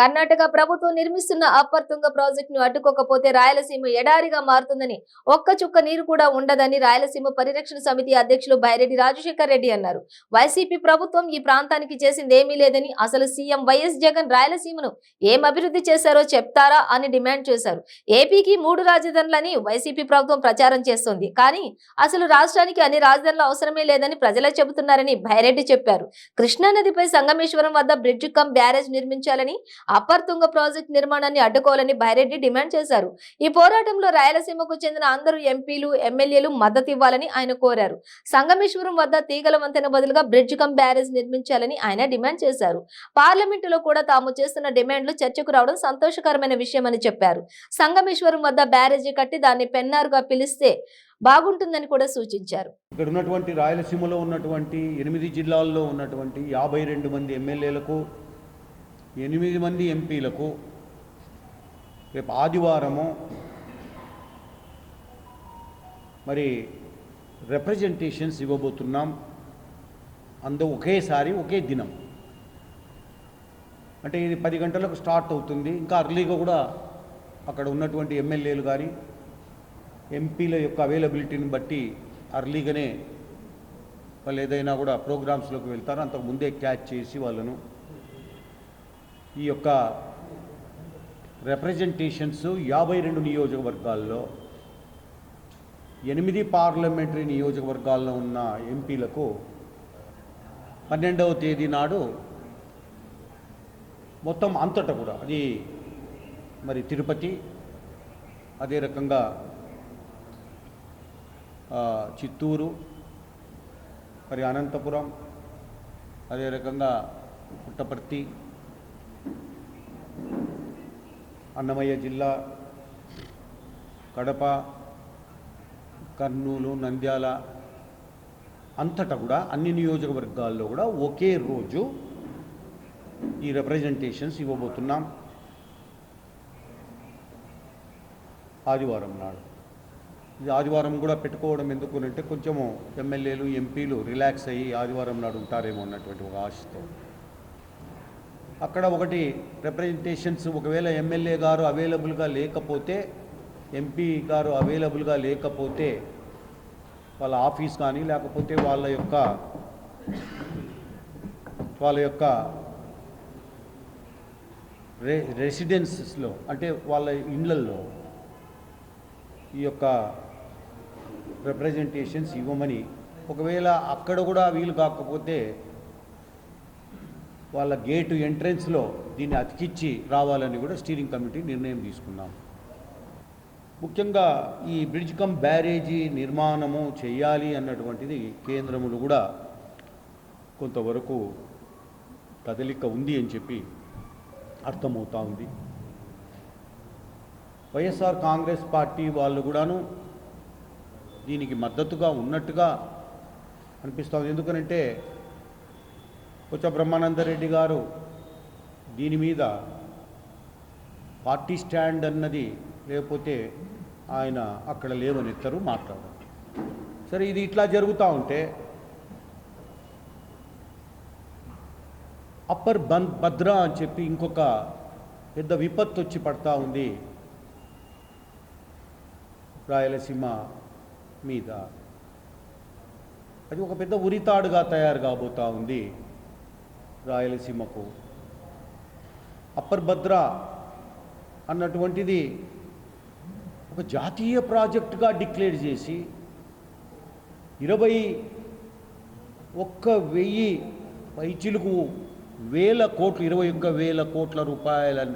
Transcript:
కర్ణాటక ప్రభుత్వం నిర్మిస్తున్న అప్పర్ తుంగ ప్రాజెక్ట్ను అడ్డుకోకపోతే రాయలసీమ ఎడారిగా మారుతుందని ఒక్క చుక్క నీరు కూడా ఉండదని రాయలసీమ పరిరక్షణ సమితి అధ్యక్షులు బైరెడ్డి రాజశేఖర్ రెడ్డి అన్నారు. వైసీపీ ప్రభుత్వం ఈ ప్రాంతానికి చేసింది ఏమీ లేదని అసలు సీఎం వైఎస్ జగన్ రాయలసీమను ఏం అభివృద్ధి చేశారో చెప్తారా అని డిమాండ్ చేశారు. ఏపీకి మూడు రాజధానులని వైసీపీ ప్రభుత్వం ప్రచారం చేస్తోంది. కానీ అసలు రాష్ట్రానికి అన్ని రాజధానులు అవసరమే లేదని ప్రజలే చెబుతున్నారని భైరెడ్డి చెప్పారు. కృష్ణానదిపై సంగమేశ్వరం వద్ద బ్రిడ్జ్ కమ్ బ్యారేజ్ నిర్మించాలని అప్పర్ తుంగ ప్రాజెక్ట్ నిర్మాణాన్ని అడ్డుకోవాలని భైరెడ్డి డిమాండ్ చేశారు. ఈ పోరాటంలో రాయలసీమకు చెందిన అందరూ ఎంపీలు ఎమ్మెల్యేలు మద్దతు ఇవ్వాలని ఆయన కోరారు. సంగమేశ్వరం వద్ద తీగల వంతెన బదులుగా బ్రిడ్జ్ కమ్ బ్యారేజ్ నిర్మించాలని ఆయన డిమాండ్ చేశారు. పార్లమెంటులో కూడా తాము చేస్తున్న డిమాండ్లు చర్చకు రావడం సంతోషకరమైన విషయమని చెప్పారు. సంగమేశ్వరం వద్ద బ్యారేజీ కట్టి దాన్ని పెన్నారుగా పిలిస్తే బాగుంటుందని కూడా సూచించారు. ఇక్కడ ఉన్నటువంటి రాయలసీమలో ఉన్నటువంటి ఎనిమిది జిల్లాల్లో ఉన్నటువంటి యాభై రెండు మంది ఎమ్మెల్యేలకు ఎనిమిది మంది ఎంపీలకు రేపు ఆదివారము మరి రిప్రజెంటేషన్స్ ఇవ్వబోతున్నాం. అందు ఒకేసారి ఒకే దినం. అంటే ఇది పది గంటలకు స్టార్ట్ అవుతుంది. ఇంకా అర్లీగా కూడా అక్కడ ఉన్నటువంటి ఎమ్మెల్యేలు కానీ ఎంపీల యొక్క అవైలబిలిటీని బట్టి అర్లీగానే వాళ్ళు ఏదైనా కూడా ప్రోగ్రామ్స్లోకి వెళ్తారు. అంతకు ముందే క్యాచ్ చేసి వాళ్ళను ఈ యొక్క రిప్రజెంటేషన్స్ యాభై రెండు నియోజకవర్గాల్లో ఎనిమిది పార్లమెంటరీ నియోజకవర్గాల్లో ఉన్న ఎంపీలకు పన్నెండవ తేదీ నాడు మొత్తం అంతటా కూడా అది మరి తిరుపతి అదే రకంగా చిత్తూరు మరి అనంతపురం అదే రకంగా పుట్టపర్తి అన్నమయ్య జిల్లా కడప కర్నూలు నంద్యాల అంతటా కూడా అన్ని నియోజకవర్గాల్లో కూడా ఒకే రోజు ఈ రిప్రజెంటేషన్స్ ఇవ్వబోతున్నాం. ఆదివారం నాడు. ఇది ఆదివారం కూడా పెట్టుకోవడం ఎందుకు అంటే కొంచెము ఎమ్మెల్యేలు ఎంపీలు రిలాక్స్ అయ్యి ఆదివారం నాడు ఉంటారేమో అన్నటువంటి ఒక ఆశతో. అక్కడ ఒకటి రిప్రజెంటేషన్స్ ఒకవేళ ఎమ్మెల్యే గారు అవైలబుల్గా లేకపోతే ఎంపీ గారు అవైలబుల్గా లేకపోతే వాళ్ళ ఆఫీస్ కానీ లేకపోతే వాళ్ళ యొక్క వాళ్ళ యొక్క రె రెసిడెన్సెస్లో అంటే వాళ్ళ ఇండ్లల్లో ఈ యొక్క రిప్రజెంటేషన్స్ ఇవ్వమని ఒకవేళ అక్కడ కూడా వీలు కాకపోతే వాళ్ళ గేటు ఎంట్రెన్స్లో దీన్ని అతికిచ్చి రావాలని కూడా స్టీరింగ్ కమిటీ నిర్ణయం తీసుకున్నాం. ముఖ్యంగా ఈ బ్రిడ్జ్ కమ్ బ్యారేజీ నిర్మాణము చేయాలి అన్నటువంటిది కేంద్రములు కూడా కొంతవరకు కదలిక ఉంది అని చెప్పి అర్థమవుతా ఉంది. వైఎస్ఆర్ కాంగ్రెస్ పార్టీ వాళ్ళు కూడాను దీనికి మద్దతుగా ఉన్నట్టుగా అనిపిస్తుంది ఎందుకనంటే కొచ్చ బ్రహ్మానందరెడ్డి గారు దీని మీద పార్టీ స్టాండ్ అన్నది లేకపోతే ఆయన అక్కడ లేవని ఇద్దరు మాట్లాడారు. సరే ఇది ఇట్లా జరుగుతూ ఉంటే అప్పర్ బంద్ భద్ర అని చెప్పి ఇంకొక పెద్ద విపత్తు వచ్చి పడతా ఉంది రాయలసీమ మీద. అది ఒక పెద్ద ఉరితాడుగా తయారు కాబోతూ ఉంది. రాయలసీమకు. అప్పర్ భద్ర అన్నటువంటిది ఒక జాతీయ ప్రాజెక్టుగా డిక్లేర్ చేసి ఇరవై ఒక్క వెయ్యి పైచిలుకు వేల కోట్లు ఇరవై ఒక్క వేల కోట్ల రూపాయల